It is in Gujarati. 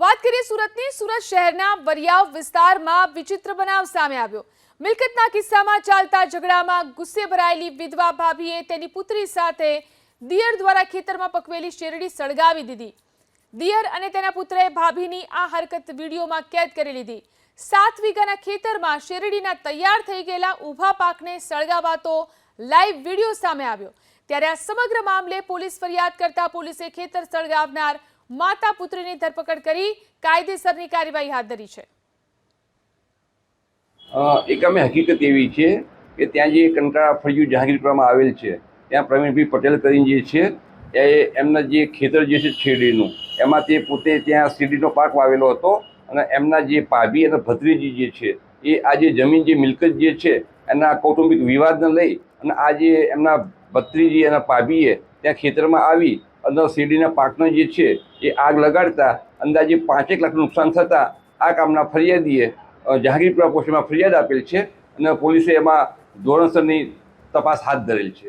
વાત કરીએ સુરતની. સુરત શહેરના વરિયાવ વિસ્તારમાં વિચિત્ર બનાવ સામે આવ્યો. મિલકતના કિસ્સામાં ચાલતા ઝઘડામાં ગુસ્સે ભરાયેલી વિધવા ભાભીએ તેની પુત્રી સાથે દિયર દ્વારા ખેતરમાં પકવેલી શેરડી સળગાવી દીધી. દિયર અને તેના પુત્રએ ભાભીની આ હરકત વિડીયોમાં કેદ કરી લીધી. સાત વીઘાના ખેતરમાં શેરડીના તૈયાર થઈ ગયેલા ઊભા પાકને સળગાવાતો લાઈવ વીડિયો સામે આવ્યો. ત્યારે આ સમગ્ર મામલે પોલીસ ફરિયાદ કરતા પોલીસે ખેતર સળગાવનાર માતા પુત્રીની ધરપકડ કરી કાયદેસરની કાર્યવાહી હાથ ધરી છે. એક અમે હકીકત એવી છે કે ત્યાં જે કંટાળા ફળિયું જાહેર કરવામાં આવેલ છે, ત્યાં પ્રવીણભાઈ પટેલ કરીને જે છે, એ એમના જે ખેતર જે છે શેરડીનું, એમાં તે પોતે ત્યાં શેરડીનો પાક વાવેલો હતો અને એમના જે ભાભી અને ભત્રીજી જે છે, એ આ જે જમીન જે મિલકત જે છે, એના કૌટુંબિક વિવાદને લઈ અને આ જે એમના ભત્રીજી અને ભાભીએ ત્યાં ખેતરમાં આવી અને શેરડીના પાકનો જે છે, એ આગ લગાડતા, અંદાજે પાંચેક લાખનું નુકસાન થતાં, આ કામના ફરિયાદીએ જહાંગીરપુરા પોસ્ટમાં ફરિયાદ આપેલ છે અને પોલીસે એમાં ધોરણસરની તપાસ હાથ ધરેલ છે.